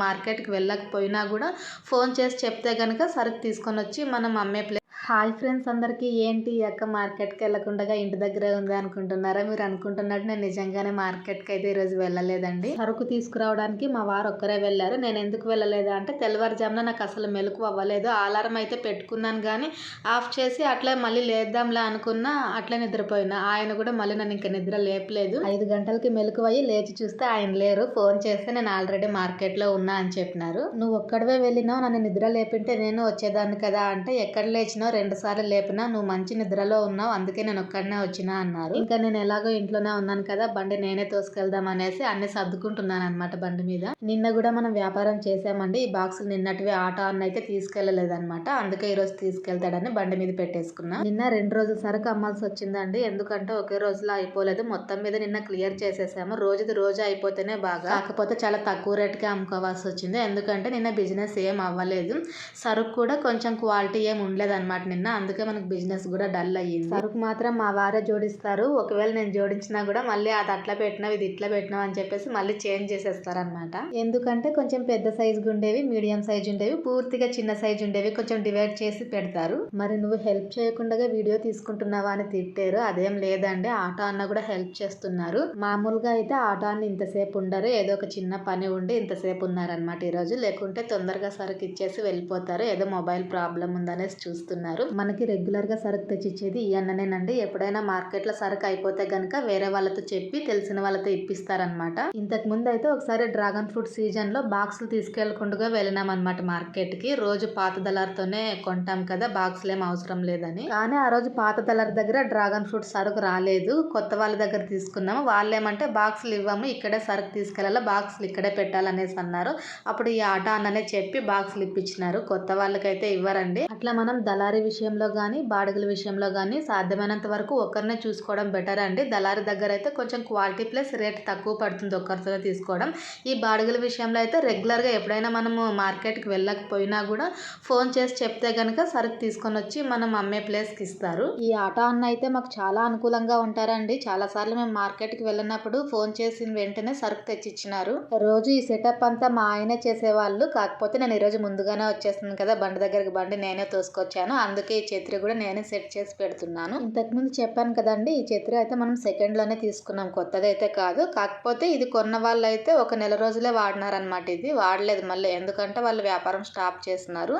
మార్కెట్కి వెళ్ళకపోయినా కూడా ఫోన్ చేసి చెప్తే కనుక సరుకు తీసుకొని వచ్చి మనం అమ్మే ప్లేస్ హాయ్ ఫ్రెండ్స్ అందరికీ ఏంటి అక్క మార్కెట్కి వెళ్ళకుండా ఇంటి దగ్గరే ఉంది అనుకుంటున్నారా? మీరు అనుకుంటున్నట్టు నేను నిజంగానే మార్కెట్కి అయితే ఈరోజు వెళ్ళలేదండి. సరుకు తీసుకురావడానికి మా వారు ఒక్కరే వెళ్ళారు. నేను ఎందుకు వెళ్ళలేదు అంటే తెల్లవారుజామున నాకు అసలు మెలకు అవ్వలేదు. అలారం అయితే పెట్టుకున్నాను కానీ ఆఫ్ చేసి అట్లే మళ్ళీ లేద్దాంలా అనుకున్నా అట్లే నిద్రపోయినా. ఆయన కూడా మళ్ళీ నన్ను ఇంకా నిద్ర లేపలేదు. ఐదు గంటలకి మెలకు అయ్యి లేచి చూస్తే ఆయన లేరు. ఫోన్ చేస్తే నేను ఆల్రెడీ మార్కెట్లో ఉన్నా అని చెప్పినారు. నువ్వు ఒక్కడవే వెళ్ళినావు. నన్ను నిద్ర లేపింటే నేను వచ్చేదాన్ని కదా అంటే ఎక్కడ లేచినావు రెండు సార్లు లేపినా నువ్వు మంచి నిద్రలో ఉన్నావు అందుకే నేను ఒక్కడనే వచ్చినా అన్నారు. ఇంకా నేను ఎలాగో ఇంట్లోనే ఉన్నాను కదా బండి నేనే తోసుకెళ్దాం అనేసి అన్ని సర్దుకుంటున్నాను అనమాట బండి మీద. నిన్న కూడా మనం వ్యాపారం చేసామండి ఈ బాక్సులు నిన్నటివి ఆటో అన్న అయితే తీసుకెళ్ళలేదన్నమాట అందుకే ఈ రోజు తీసుకెళ్తాడని బండి మీద పెట్టేసుకున్నా. నిన్న రెండు రోజుల సరుకు అమ్మాల్సి వచ్చిందండి ఎందుకంటే ఒకే రోజులో అయిపోలేదు మొత్తం మీద నిన్న క్లియర్ చేసేసాము. రోజుది రోజు అయిపోతేనే బాగా. కాకపోతే చాలా తక్కువ రేటుకే అమ్ముకోవాల్సి వచ్చింది ఎందుకంటే నిన్న బిజినెస్ ఏం అవ్వలేదు. సరుకు కూడా కొంచెం క్వాలిటీ ఏం ఉండలేదు మాట నిన్న అందుకే మనకు బిజినెస్ కూడా డల్ అయ్యింది. సరుకు మాత్రం మా వారే జోడిస్తారు. ఒకవేళ నేను జోడించినా కూడా మళ్ళీ అది అట్లా పెట్టినావు ఇది ఇట్లా పెట్టినావు అని చెప్పేసి మళ్ళీ చేంజ్ చేసేస్తారనమాట ఎందుకంటే కొంచెం పెద్ద సైజు ఉండేవి మీడియం సైజు ఉండేవి పూర్తిగా చిన్న సైజు ఉండేవి కొంచెం డివైడ్ చేసి పెడతారు. మరి నువ్వు హెల్ప్ చేయకుండా వీడియో తీసుకుంటున్నావా అని తిట్టారు. అదేం లేదండి ఆటో అన్న కూడా హెల్ప్ చేస్తున్నారు. మామూలుగా అయితే ఆటో అన్న ఇంతసేపు ఉండరు. ఏదో ఒక చిన్న పని ఉండి ఇంతసేపు ఉన్నారనమాట ఈరోజు. లేకుంటే తొందరగా సరుకు ఇచ్చేసి వెళ్ళిపోతారు. ఏదో మొబైల్ ప్రాబ్లం ఉందనేసి చూస్తున్నారు. మనకి రెగ్యులర్గా సరుకు తెచ్చిచ్చేది ఈ అన్ననేనండి. ఎప్పుడైనా మార్కెట్లో సరుకు అయిపోతే గనక వేరే వాళ్ళతో చెప్పి తెలిసిన వాళ్ళతో ఇప్పిస్తారనమాట ఇంతకు ముందు అయితే ఒకసారి డ్రాగన్ ఫ్రూట్ సీజన్లో బాక్సులు తీసుకెళ్ళకుండా వెళ్ళినాం అనమాట మార్కెట్కి రోజు పాత దళార్తోనే కొంటాం కదా బాక్సులు ఏం అవసరం లేదని. కానీ ఆ రోజు పాత దళార్ దగ్గర డ్రాగన్ ఫ్రూట్ సరుకు రాలేదు. కొత్త వాళ్ళ దగ్గర తీసుకున్నాము. వాళ్ళు ఏమంటే బాక్సులు ఇవ్వము ఇక్కడే సరుకు తీసుకెళ్ళాలి బాక్సులు ఇక్కడే పెట్టాలనేసి అన్నారు. అప్పుడు ఈ ఆట అన్ననే చెప్పి బాక్సులు ఇప్పించినారు కొత్త వాళ్ళకైతే ఇవ్వరండి. అట్లా మనం దళారీ విషయంలో కానీ బాడుగల విషయంలో కానీ సాధ్యమైనంత వరకు ఒకరినే చూసుకోవడం బెటర్ అండి. దళారీ దగ్గర అయితే కొంచెం క్వాలిటీ ప్లస్ రేట్ తక్కువ పడుతుంది ఒక్కరితో తీసుకోవడం. ఈ బాడుగల విషయంలో అయితే రెగ్యులర్గా ఎప్పుడైనా మనము మార్కెట్కి వెళ్ళకపోయినా కూడా ఫోన్ చేసి చెప్తే కనుక సరుకు తీసుకొని వచ్చి మనం అమ్మే ప్లేస్కి ఇస్తారు. ఈ ఆటో అన్న అయితే మాకు చాలా అనుకూలంగా ఉంటారండి. చాలా సార్లు మేము మార్కెట్కి వెళ్ళినప్పుడు ఫోన్ చేసిన వెంటనే సరుకు తెచ్చిచ్చినారు. రోజు ఈ సెటప్ అంతా మా ఆయనే చేసేవాళ్ళు. కాకపోతే నేను ఈరోజు ముందుగానే వచ్చేస్తున్నాను కదా బండి దగ్గరికి బండి నేనే తోసుకొచ్చాను. అందుకే ఈ ఛత్రి కూడా నేనే సెట్ చేసి పెడుతున్నాను. ఇంతకు ముందు చెప్పాను కదండి ఈ ఛత్రి అయితే మనం సెకండ్లోనే తీసుకున్నాం. కొత్తది అయితే కాదు. కాకపోతే ఇది కొన్న వాళ్ళు అయితే ఒక నెల రోజులే వాడినారనమాట ఇది. వాడలేదు మళ్ళీ. ఎందుకంటే వాళ్ళు వ్యాపారం స్టాప్ చేస్తున్నారు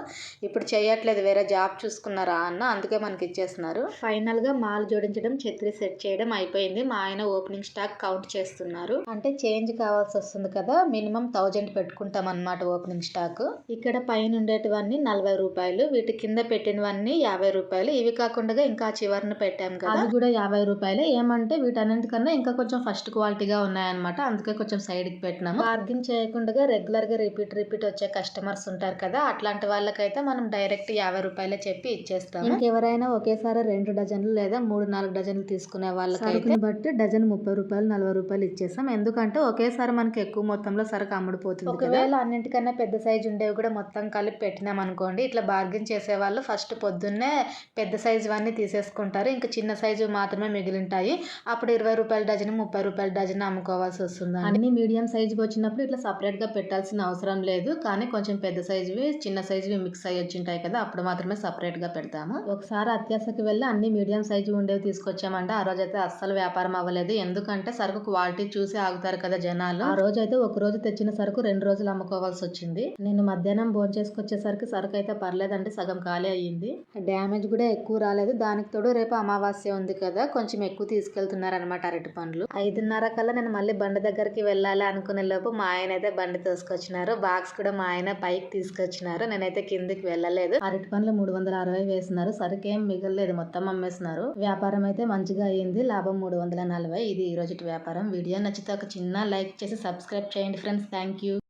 ఇప్పుడు చేయట్లేదు. వేరే జాబ్ చూసుకున్నారా అన్న అందుకే మనకి ఇచ్చేస్తున్నారు. ఫైనల్గా మాల్ జోడించడం ఛత్రి సెట్ చేయడం అయిపోయింది. మా ఆయన ఓపెనింగ్ స్టాక్ కౌంట్ చేస్తున్నారు. అంటే చేంజ్ కావాల్సి వస్తుంది కదా. మినిమం థౌజండ్ పెట్టుకుంటాం అనమాట ఓపెనింగ్ స్టాక్. ఇక్కడ పైన ఉండేటివన్నీ నలభై రూపాయలు. వీటి కింద పెట్టినవన్నీ యాభై రూపాయలు. ఇవి కాకుండా ఇంకా చివరిని పెట్టాం కదా. అది కూడా యాభై రూపాయలు. ఏమంటే వీటన్నింటికన్నా ఇంకా కొంచెం ఫస్ట్ క్వాలిటీగా ఉన్నాయన్నమాట. అందుకే కొంచెం సైడ్కి పెట్టినాము. బార్గింగ్ చేయకుండా రెగ్యులర్గా రిపీట్ రిపీట్ వచ్చే కస్టమర్స్ ఉంటారు కదా అట్లాంటి వాళ్ళకైతే మనం డైరెక్ట్ యాభై రూపాయలే చెప్పి ఇచ్చేస్తాం ఇంకెవరైనా ఒకేసారి రెండు డజన్లు లేదా మూడు నాలుగు డజన్లు తీసుకునే వాళ్ళకైతే బట్టి డజన్ ముప్పై రూపాయలు నలభై రూపాయలు ఇచ్చేస్తాం. ఎందుకంటే ఒకేసారి మనకి ఎక్కువ మొత్తంలో సరుకు అమ్ముడుపోతుంది ఒకవేళ అన్నింటికన్నా పెద్ద సైజు ఉండేవి కూడా మొత్తం కలిపి పెట్టినాం అనుకోండి ఇట్లా బార్గెన్ చేసే వాళ్ళు ఫస్ట్ పొద్దున్నే పెద్ద సైజు అన్నీ తీసేసుకుంటారు. ఇంకా చిన్న సైజు మాత్రమే మిగిలింటాయి. అప్పుడు ఇరవై రూపాయల డజన్ ముప్పై రూపాయల డజన్ అమ్ముకోవాల్సి వస్తుంది అన్ని మీడియం సైజుకి వచ్చినప్పుడు ఇట్లా సపరేట్గా పెట్టాల్సిన అవసరం లేదు. కానీ కొంచెం పెద్ద సైజువి చిన్న సైజువి మిక్స్ అయ్యి వచ్చింటాయి కదా అప్పుడు మాత్రమే సపరేట్గా పెడతాము. ఒకసారి అత్యాసకి వెళ్ళి అన్ని మీడియం సైజు ఉండేవి తీసుకొచ్చామంటే ఆ రోజు అయితే అస్సలు వ్యాపారం అవ్వలేదు. ఎందుకంటే సరుకు క్వాలిటీ చూసి ఆగుతారు కదా జనాలు. ఆ రోజు అయితే ఒక రోజు తెచ్చిన సరుకు రెండు రోజులు అమ్ముకోవాల్సి వచ్చింది. నేను మధ్యాహ్నం భోజనం చేసుకొచ్చేసరికి సరుకు అయితే పర్లేదండి సగం ఖాళీ అయ్యింది. డ్యామేజ్ కూడా ఎక్కువ రాలేదు. దానికి తోడు రేపు అమావాస్య ఉంది కదా కొంచెం ఎక్కువ తీసుకెళ్తున్నారు అనమాట అరటి పండ్లు. ఐదున్నర కల్లా నేను మళ్ళీ బండి దగ్గరికి వెళ్ళాలి అనుకునే లోపు మా ఆయన అయితే బండి తీసుకొచ్చినారు. బాక్స్ కూడా మా ఆయన పైకి తీసుకొచ్చినారు. నేనైతే కిందికి వెళ్ళలేదు. అరటి పండ్లు మూడు వందల అరవై వేస్తున్నారు సరికేం మిగలలేదు. మొత్తం అమ్మేస్తున్నారు వ్యాపారం అయితే మంచిగా అయ్యింది లాభం మూడు వందల నలభై. ఇది ఈ రోజు వ్యాపారం. వీడియో నచ్చితే ఒక చిన్న లైక్ చేసి సబ్స్క్రైబ్ చేయండి ఫ్రెండ్స్. Thank you.